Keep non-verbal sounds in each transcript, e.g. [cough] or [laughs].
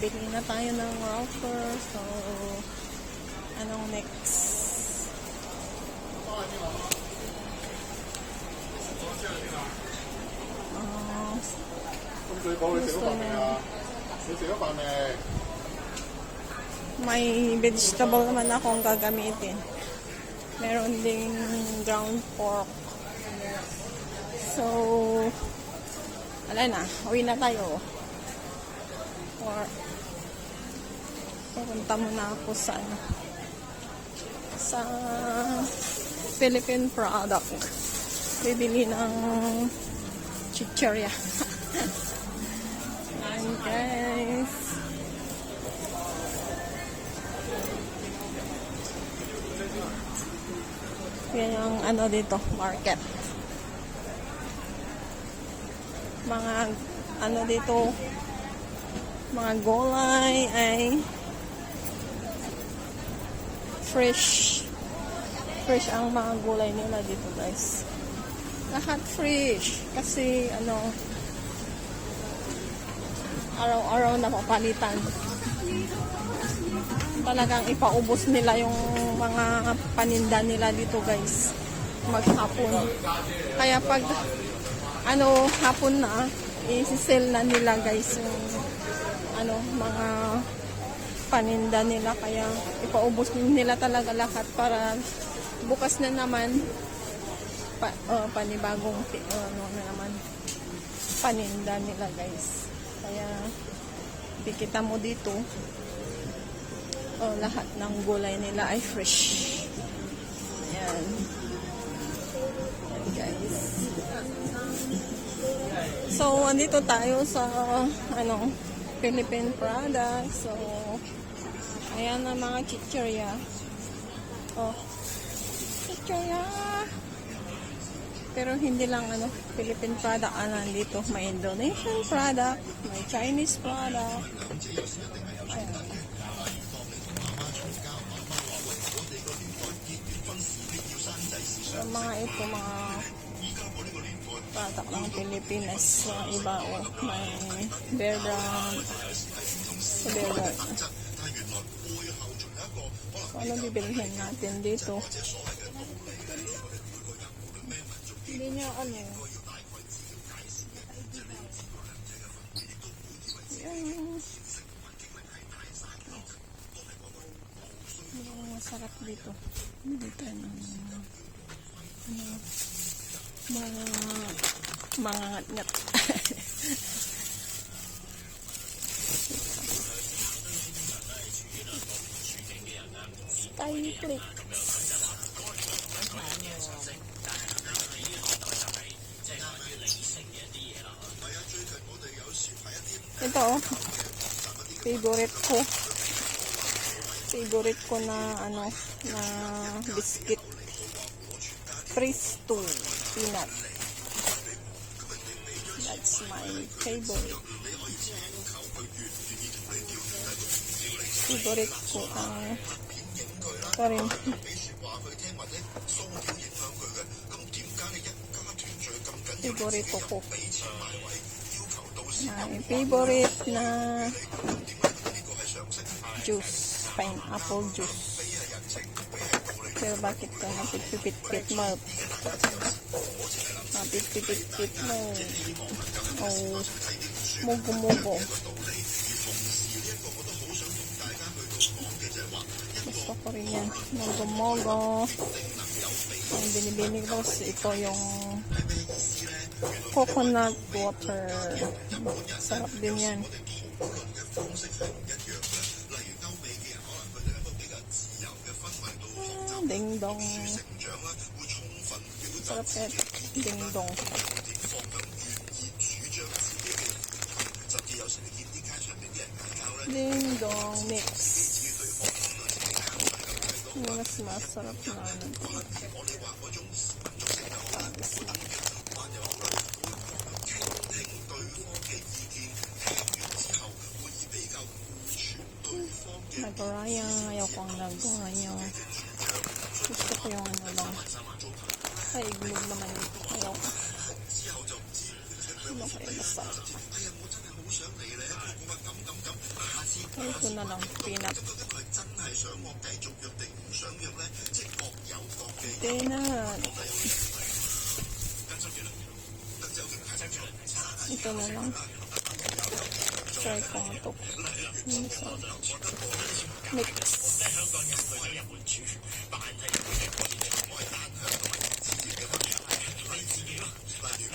nakabili na tayo ng router. So, anong next? Uh, gusto na may vegetable naman akong gagamitin. Meron ding ground pork. So, ala na, uwi na tayo. Or, pupunta muna ako sa, ano, sa Philippine product. Bibili ng chichirya. [laughs] Ayan guys. Yan yung ano dito, market. Mga ano dito, mga gulay ay fresh. Fresh ang mga gulay nila dito guys. Lahat fresh. Kasi ano, araw-araw na papalitan talagang ipaubos nila yung mga paninda nila dito guys maghapon kaya pag ano hapon na isi-sell na nila guys yung ano mga paninda nila kaya ipaubos nila talaga lahat para bukas na naman pa, uh, panibagong uh, ano na naman paninda nila guys kaya pikita mo dito Oh, lahat ng gulay nila ay fresh. Ayan. Guys. So, andito tayo sa, ano, Philippine product. So, ayan ang mga chichirya. Oh, chichirya. Pero hindi lang, ano, Philippine product ang nandito. May Indonesian product, may Chinese product. Ayan. Yung mga ito, mga patak ng Pilipinas. Yung iba, oh, may bear brand. Bear brand. So, ano bibilihin natin dito? Hindi niya ano yun. Yung... Yung masarap dito. Dito ng ano, mga mga ngat-ngat. [laughs] Skyflix. Ito oh. Favorite ko. Favorite ko na ano na biscuit. Freeze to peanut. That's my favorite. Favorite ko ang ito rin. Favorite ko. My favorite na juice. Pineapple juice. Pero bakit ka napipipit-pit mo? Napipipit-pit mo. Oh, mugo-mugo. Gusto ko rin yan. Mugo-mugo. Ang binibini ko, ito yung coconut water. Sarap din yan. Ah, Ding dong. Sarap yan. ding dong. Ding dong mix. Mas masarap na ano. Pangis na. Nagoraya. Ayaw ko ang nagoraya. Gusto ko yung ano lang. Ay, iglog naman ito. Ayaw ko. Ano kaya masarap? na lang, peanut. Peanut. Ito na lang. Try ko nga to. Minsan. Mix.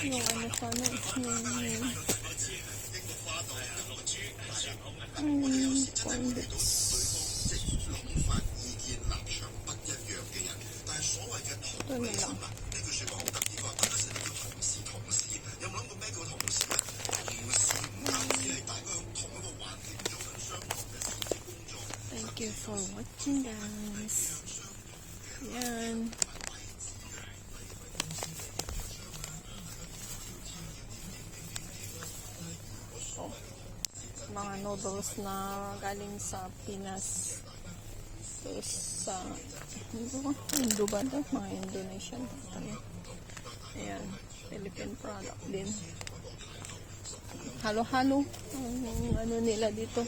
Yung ano pa na, yung... Yung corn bits. Na lang. Thank you for watching guys. Yan. Oh. Mga noodles na galing sa Pinas. So, sa Indo, ba ito? Mga Indonesian. Ayan. Philippine product din. Halo-halo. Ang ano nila dito.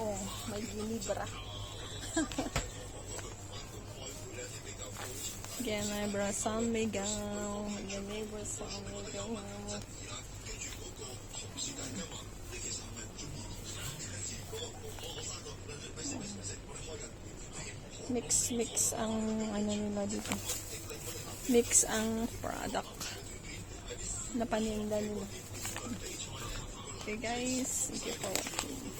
Oh, may San Miguel. Ginebra San Miguel. Mix, mix ang ano nila dito. Mix ang product na paninda nila. Okay guys, thank you for watching.